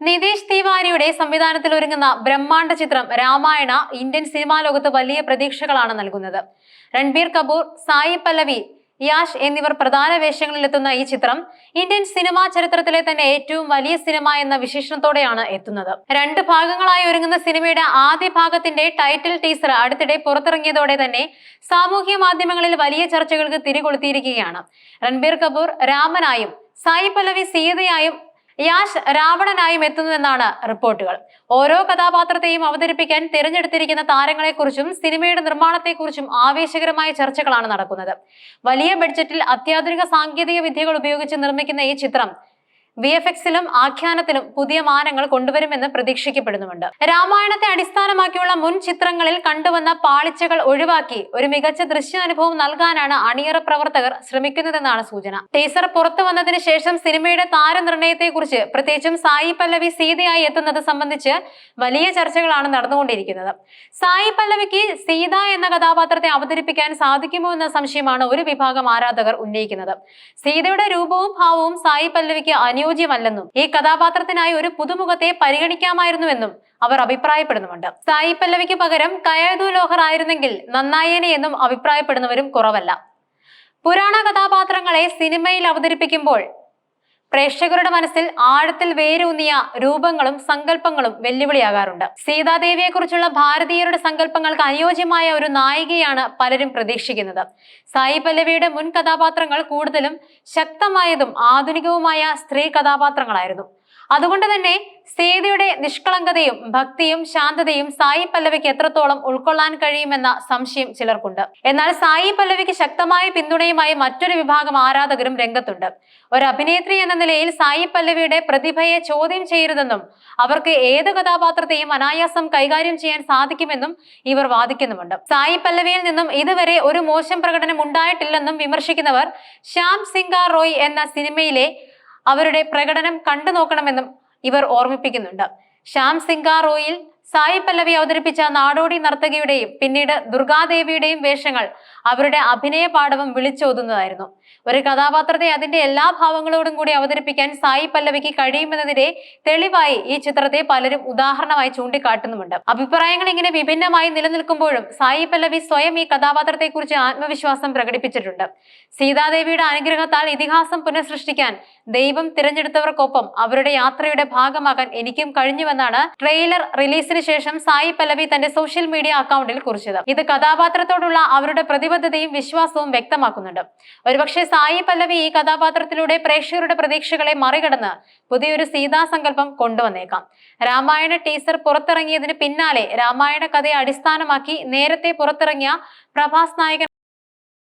നിതീഷ് തിവാരിയുടെ സംവിധാനത്തിൽ ഒരുങ്ങുന്ന ബ്രഹ്മാണ്ഡ ചിത്രം രാമായണ ഇന്ത്യൻ സിനിമാ ലോകത്ത് വലിയ പ്രതീക്ഷകളാണ് നൽകുന്നത്. രൺബീർ കപൂർ സായി പല്ലവി യാഷ് എന്നിവർ പ്രധാന വേഷങ്ങളിലെത്തുന്ന ഈ ചിത്രം ഇന്ത്യൻ സിനിമാ ചരിത്രത്തിലെ തന്നെ ഏറ്റവും വലിയ സിനിമ എന്ന വിശേഷണത്തോടെയാണ് എത്തുന്നത്. രണ്ട് ഭാഗങ്ങളായി ഒരുങ്ങുന്ന സിനിമയുടെ ആദ്യ ഭാഗത്തിന്റെ ടൈറ്റിൽ ടീസർ അടുത്തിടെ പുറത്തിറങ്ങിയതോടെ തന്നെ സാമൂഹ്യ മാധ്യമങ്ങളിൽ വലിയ ചർച്ചകൾക്ക് തിരികൊളുത്തിയിരിക്കുകയാണ്. രൺബീർ കപൂർ രാമനായും സായി പല്ലവി സീതയായും യാഷ് രാവണനായും എത്തുന്നുവെന്നാണ് റിപ്പോർട്ടുകൾ. ഓരോ കഥാപാത്രത്തെയും അവതരിപ്പിക്കാൻ തിരഞ്ഞെടുത്തിരിക്കുന്ന താരങ്ങളെക്കുറിച്ചും സിനിമയുടെ നിർമ്മാണത്തെക്കുറിച്ചും ആവേശകരമായ ചർച്ചകളാണ് നടക്കുന്നത്. വലിയ ബഡ്ജറ്റിൽ അത്യാധുനിക സാങ്കേതിക വിദ്യകൾ ഉപയോഗിച്ച് നിർമ്മിക്കുന്ന ഈ ചിത്രം വി എഫ് എക്സിലും ആഖ്യാനത്തിലും പുതിയ മാനങ്ങൾ കൊണ്ടുവരുമെന്ന് പ്രതീക്ഷിക്കപ്പെടുന്നുണ്ട് രാമായണത്തെ അടിസ്ഥാനമാക്കിയുള്ള മുൻ ചിത്രങ്ങളിൽ കണ്ടുവന്ന പാളിച്ചകൾ ഒഴിവാക്കി ഒരു മികച്ച ദൃശ്യാനുഭവം നൽകാനാണ് അണിയറ പ്രവർത്തകർ ശ്രമിക്കുന്നതെന്നാണ് സൂചന. ടീസർ പുറത്തു വന്നതിന് ശേഷം സിനിമയുടെ താരനിർണയത്തെക്കുറിച്ച് പ്രത്യേകിച്ചും സായി പല്ലവി സീതയായി എത്തുന്നത് സംബന്ധിച്ച് വലിയ ചർച്ചകളാണ് നടന്നുകൊണ്ടിരിക്കുന്നത്. സായി പല്ലവിക്ക് സീത എന്ന കഥാപാത്രത്തെ അവതരിപ്പിക്കാൻ സാധിക്കുമോ എന്ന സംശയമാണ് ഒരു വിഭാഗം ആരാധകർ ഉന്നയിക്കുന്നത്. സീതയുടെ രൂപവും ഭാവവും സായി പല്ലവിക്ക് അനുയോജ്യമല്ലെന്നും ഈ കഥാപാത്രത്തിനായി ഒരു പുതുമുഖത്തെ പരിഗണിക്കാമായിരുന്നുവെന്നും അവർ അഭിപ്രായപ്പെടുന്നുമുണ്ട്. സായി പല്ലവിക്ക് പകരം കയതു ലോഹർ ആയിരുന്നെങ്കിൽ നന്നായേനെ എന്നും അഭിപ്രായപ്പെടുന്നവരും കുറവല്ല. പുരാണ കഥാപാത്രങ്ങളെ സിനിമയിൽ അവതരിപ്പിക്കുമ്പോൾ പ്രേക്ഷകരുടെ മനസ്സിൽ ആഴത്തിൽ വേരൂന്നിയ രൂപങ്ങളും സങ്കല്പങ്ങളും വെല്ലുവിളിയാകാറുണ്ട്. സീതാദേവിയെക്കുറിച്ചുള്ള ഭാരതീയരുടെ സങ്കല്പങ്ങൾക്ക് അനുയോജ്യമായ ഒരു നായികയാണ് പലരും പ്രതീക്ഷിക്കുന്നത്. സായി പല്ലവിയുടെ മുൻ കഥാപാത്രങ്ങൾ കൂടുതലും ശക്തമായതും ആധുനികവുമായ സ്ത്രീ കഥാപാത്രങ്ങളായിരുന്നു. അതുകൊണ്ട് തന്നെ സേതിയുടെ നിഷ്കളങ്കതയും ഭക്തിയും ശാന്തതയും സായി പല്ലവിക്ക് എത്രത്തോളം ഉൾക്കൊള്ളാൻ കഴിയുമെന്ന സംശയം ചിലർക്കുണ്ട്. എന്നാൽ സായി പല്ലവിക്ക് ശക്തമായ പിന്തുണയുമായി മറ്റൊരു വിഭാഗം ആരാധകരും രംഗത്തുണ്ട്. ഒരു അഭിനേത്രി എന്ന നിലയിൽ സായി പല്ലവിയുടെ പ്രതിഭയെ ചോദ്യം ചെയ്യരുതെന്നും അവർക്ക് ഏത് കഥാപാത്രത്തെയും അനായാസം കൈകാര്യം ചെയ്യാൻ സാധിക്കുമെന്നും ഇവർ വാദിക്കുന്നുമുണ്ട്. സായി പല്ലവിയിൽ നിന്നും ഇതുവരെ ഒരു മോശം പ്രകടനം ഉണ്ടായിട്ടില്ലെന്നും വിമർശിക്കുന്നവർ ശ്യാം സിംഗാർ റോയ് എന്ന സിനിമയിലെ അവരുടെ പ്രകടനം കണ്ടു നോക്കണമെന്നും ഇവർ ഓർമ്മിപ്പിക്കുന്നുണ്ട്. ശ്യാം സിംഗാർ റോയിൽ സായി പല്ലവി അവതരിപ്പിച്ച നാടോടി നർത്തകിയുടെയും പിന്നീട് ദുർഗാദേവിയുടെയും വേഷങ്ങൾ അവരുടെ അഭിനയ പാഠവും വിളിച്ചോതുന്നതായിരുന്നു. ഒരു കഥാപാത്രത്തെ അതിന്റെ എല്ലാ ഭാവങ്ങളോടും കൂടി അവതരിപ്പിക്കാൻ സായി പല്ലവിക്ക് കഴിയുമെന്നതിന്റെ തെളിവായി ഈ ചിത്രത്തെ പലരും ഉദാഹരണമായി ചൂണ്ടിക്കാട്ടുന്നുമുണ്ട്. അഭിപ്രായങ്ങൾ ഇങ്ങനെ വിഭിന്നമായി നിലനിൽക്കുമ്പോഴും സായി പല്ലവി സ്വയം ഈ കഥാപാത്രത്തെക്കുറിച്ച് ആത്മവിശ്വാസം പ്രകടിപ്പിച്ചിട്ടുണ്ട്. സീതാദേവിയുടെ അനുഗ്രഹത്താൽ ഇതിഹാസം പുനഃസൃഷ്ടിക്കാൻ ദൈവം തിരഞ്ഞെടുത്തവർക്കൊപ്പം അവരുടെ യാത്രയുടെ ഭാഗമാകാൻ എനിക്കും കഴിഞ്ഞുവെന്നാണ് ട്രെയിലർ റിലീസിന് ശേഷം സായി പല്ലവി തന്റെ സോഷ്യൽ മീഡിയ അക്കൗണ്ടിൽ കുറിച്ചത്. ഇത് കഥാപാത്രത്തോടുള്ള അവരുടെ പ്രതിബദ്ധതയും വിശ്വാസവും വ്യക്തമാക്കുന്നുണ്ട്. ഒരുപക്ഷെ സായി പല്ലവി ഈ കഥാപാത്രത്തിലൂടെ പ്രേക്ഷകരുടെ പ്രതീക്ഷകളെ മറികടന്ന് പുതിയൊരു സീതാസങ്കല്പം കൊണ്ടുവന്നേക്കാം. രാമായണ ടീസർ പുറത്തിറങ്ങിയതിന് പിന്നാലെ രാമായണ കഥയെ അടിസ്ഥാനമാക്കി നേരത്തെ പുറത്തിറങ്ങിയ പ്രഭാസ് നായകൻ